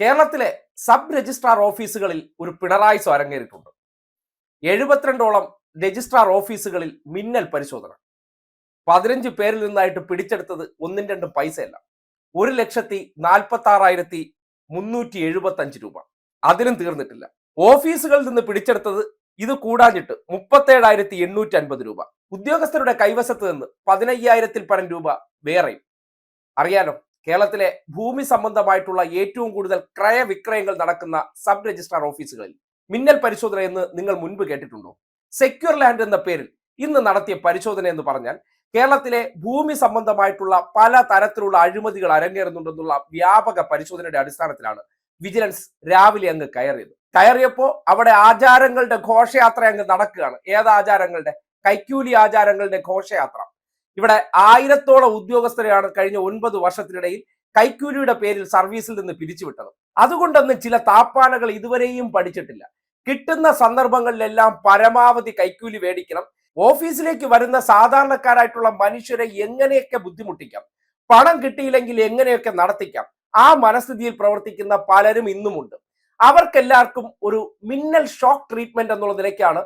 കേരളത്തിലെ sub registrar ഓഫീസുകളിൽ ഒരു പിണറായി സോ അരങ്ങേറിയിട്ടുണ്ട് എഴുപത്തിരണ്ടോളം രജിസ്ട്രാർ ഓഫീസുകളിൽ മിന്നൽ പരിശോധന. പതിനഞ്ച് പേരിൽ നിന്നായിട്ട് പിടിച്ചെടുത്തത് ഒന്നും രണ്ടും പൈസയല്ല. ഒരു ലക്ഷത്തി നാൽപ്പത്തി ആറായിരത്തി മുന്നൂറ്റി എഴുപത്തി അഞ്ച് രൂപ. അതിനും തീർന്നിട്ടില്ല. ഓഫീസുകളിൽ നിന്ന് പിടിച്ചെടുത്തത് ഇത് കൂടാഞ്ഞിട്ട് മുപ്പത്തേഴായിരത്തി എണ്ണൂറ്റി അൻപത് രൂപ. ഉദ്യോഗസ്ഥരുടെ കൈവശത്ത് നിന്ന് പതിനയ്യായിരത്തിൽ പരം രൂപ വേറെയും. അറിയാലോ? കേരളത്തിലെ ഭൂമി സംബന്ധമായിട്ടുള്ള ഏറ്റവും കൂടുതൽ ക്രയവിക്രയങ്ങൾ നടക്കുന്ന സബ് രജിസ്ട്രാർ ഓഫീസുകളിൽ മിന്നൽ പരിശോധന എന്ന് നിങ്ങൾ മുൻപ് കേട്ടിട്ടുണ്ടോ? സെക്യൂർ ലാൻഡ് എന്ന പേരിൽ ഇന്ന് നടത്തിയ പരിശോധന എന്ന് പറഞ്ഞാൽ കേരളത്തിലെ ഭൂമി സംബന്ധമായിട്ടുള്ള പല തരത്തിലുള്ള അഴിമതികൾ അരങ്ങേറുന്നുണ്ടെന്നുള്ള വ്യാപക പരിശോധനയുടെ അടിസ്ഥാനത്തിലാണ് വിജിലൻസ് രാവിലെ അങ്ങ് കയറിയത്. കയറിയപ്പോ അവിടെ ആചാരങ്ങളുടെ ഘോഷയാത്ര അങ്ങ് നടക്കുകയാണ്. ഏത് ആചാരങ്ങളുടെ കൈക്കൂലി ആചാരങ്ങളുടെ ഘോഷയാത്ര. ഇവിടെ ആയിരത്തോളം ഉദ്യോഗസ്ഥരെയാണ് കഴിഞ്ഞ ഒൻപത് വർഷത്തിനിടയിൽ കൈക്കൂലിയുടെ പേരിൽ സർവീസിൽ നിന്ന് പിരിച്ചുവിട്ടത്. അതുകൊണ്ടൊന്നും ചില താപ്പാനകൾ ഇതുവരെയും പഠിച്ചിട്ടില്ല. കിട്ടുന്ന സന്ദർഭങ്ങളിലെല്ലാം പരമാവധി കൈക്കൂലി മേടിക്കണം. ഓഫീസിലേക്ക് വരുന്ന സാധാരണക്കാരായിട്ടുള്ള മനുഷ്യരെ എങ്ങനെയൊക്കെ ബുദ്ധിമുട്ടിക്കാം? പണം കിട്ടിയില്ലെങ്കിൽ എങ്ങനെയൊക്കെ നടത്തിക്കാം? ആ മനസ്ഥിതിയിൽ പ്രവർത്തിക്കുന്ന പലരും ഇന്നുമുണ്ട്. അവർക്കെല്ലാവർക്കും ഒരു മിന്നൽ ഷോക്ക് ട്രീറ്റ്മെന്റ് എന്നുള്ള നിലയ്ക്കാണ്